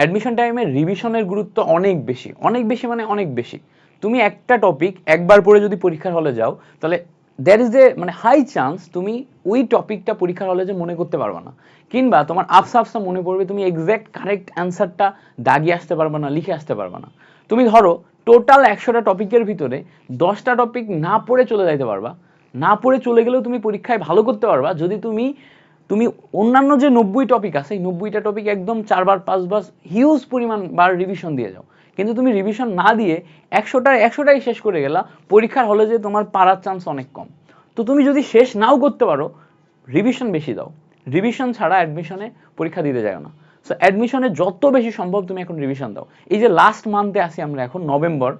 Admission টাইমে রিভিশনের গুরুত্ব অনেক বেশি। অনেক বেশি মানে অনেক বেশি। তুমি একটা টপিক একবার পড়ে যদি পরীক্ষার হলে যাও, তাহলে দ্যার ইজ এ মানে হাই চান্স তুমি ওই টপিকটা পরীক্ষার হলে যে মনে করতে পারবে না। কিংবা তোমার আফসা আফসা মনে পড়বে, তুমি এক্স্যাক্ট কারেক্ট অ্যান্সারটা দাগিয়ে আসতে পারবে না, লিখে আসতে পারবে না। তুমি ধরো টোটাল একশোটা টপিকের ভিতরে দশটা টপিক না পড়ে চলে যাইতে পারবা। না পড়ে চলে গেলেও তুমি পরীক্ষায় ভালো করতে পারবা। যদি তুমি তুমি অন্যান্য যে নব্বই টপিক আছে, এই নব্বইটা টপিক একদম চারবার, পাঁচবার হিউজ পরিমাণ বার রিভিশন দিয়ে যাও। কিন্তু তুমি রিভিশন না দিয়ে একশোটা একশোটাই শেষ করে গেলা, পরীক্ষার হলে যে তোমার পারার চান্স অনেক কম। তো তুমি যদি শেষ নাও করতে পারো রিভিশন বেশি দাও। রিভিশন ছাড়া অ্যাডমিশনে পরীক্ষা দিতে যায় না। সো অ্যাডমিশনে যত বেশি সম্ভব তুমি এখন রিভিশন দাও। এই যে লাস্ট মান্থে আসি আমরা এখন নভেম্বর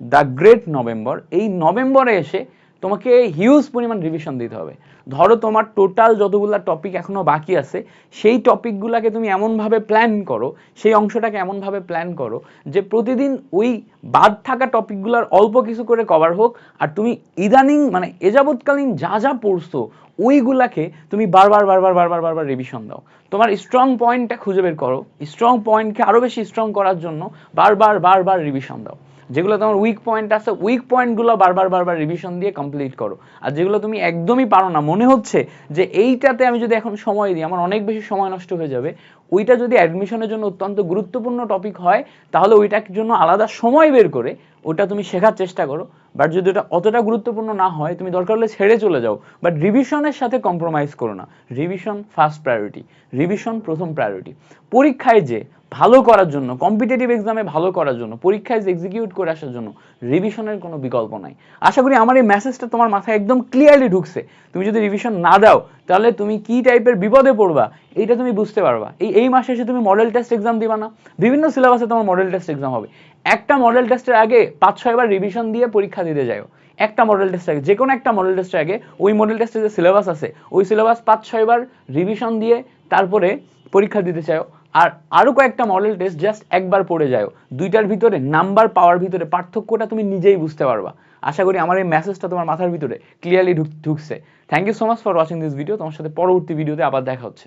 দ্য গ্রেট নভেম্বর এই নভেম্বরে এসে তোমাকে হিউজ পরিমাণ রিভিশন দিতে হবে ধরো তোমার টোটাল যতগুলো টপিক এখনও বাকি আছে সেই টপিকগুলোকে তুমি এমনভাবে প্ল্যান করো সেই অংশটাকে এমনভাবে প্ল্যান করো যে প্রতিদিন ওই বাদ থাকা টপিকগুলোর অল্প কিছু করে কভার হোক আর তুমি ইদানিং মানে এযাবৎকালীন যা যা পড়ছো ওইগুলাকে তুমি বারবার বারবার বারবার বারবার রিভিশন দাও তোমার স্ট্রং পয়েন্টটা খুঁজে বের করো স্ট্রং পয়েন্টকে আরও বেশি স্ট্রং করার জন্য বারবার বারবার রিভিশন দাও যেগুলো তোমার উইক পয়েন্ট আছে উইক পয়েন্টগুলো বারবার বারবার রিভিশন দিয়ে কমপ্লিট করো। আর যেগুলো তুমি একদমই পারো না, মনে হচ্ছে যে এইটাতে আমি যদি এখন সময় দিই, আমার অনেক বেশি সময় নষ্ট হয়ে যাবে, ওইটা যদি অ্যাডমিশনের জন্য অত্যন্ত গুরুত্বপূর্ণ টপিক হয়, তাহলে ওইটার জন্য আলাদা সময় বের করে ওটা তুমি শেখার চেষ্টা করো। বাট যদি ওটা অতটা গুরুত্বপূর্ণ না হয়, তুমি দরকার হলে ছেড়ে চলে যাও। বাট রিভিশনের সাথে কম্প্রোমাইজ করো না। রিভিশন ফার্স্ট প্রায়োরিটি রিভিশন প্রথম প্রায়োরিটি পরীক্ষায় যে ভালো করার জন্য কম্পিটিটিভ এক্সামে ভালো করার জন্য, পরীক্ষায় যে এক্সিকিউট করে আসার জন্য রিভিশনের কোনো বিকল্প নাই। আশা করি আমার এই মেসেজটা তোমার মাথায় একদম ক্লিয়ারলি ঢুকছে। তুমি যদি রিভিশন না দাও, তাহলে তুমি কি টাইপের বিপদে পড়বা, এইটা তুমি বুঝতে পারবা। এই এই মাসে এসে তুমি মডেল টেস্ট এক্সাম দিবা না। বিভিন্ন সিলেবাসে তোমার মডেল টেস্ট এক্সাম হবে। একটা মডেল টেস্টের আগে পাঁচ ছয়বার রিভিশন দিয়ে পরীক্ষা দিতে যাও একটা মডেল টেস্ট আগে যে কোনো একটা মডেল টেস্টের আগে ওই মডেল টেস্টের যে সিলেবাস আছে, ওই সিলেবাস পাঁচ ছয়বার রিভিশন দিয়ে তারপরে পরীক্ষা দিতে চাও আর আরও কয়েকটা মডেল টেস্ট জাস্ট একবার পড়ে যাও দুইটার ভিতরে নাম্বার পাওয়ার ভিতরে পার্থক্যটা তুমি নিজেই বুঝতে পারবা। আশা করি আমার এই মেসেজটা তোমার মাথার ভিতরে ক্লিয়ারলি ঢুকছে। Thank you so much for watching this video তোমার সাথে পরবর্তী ভিডিওতে আবার দেখা হচ্ছে।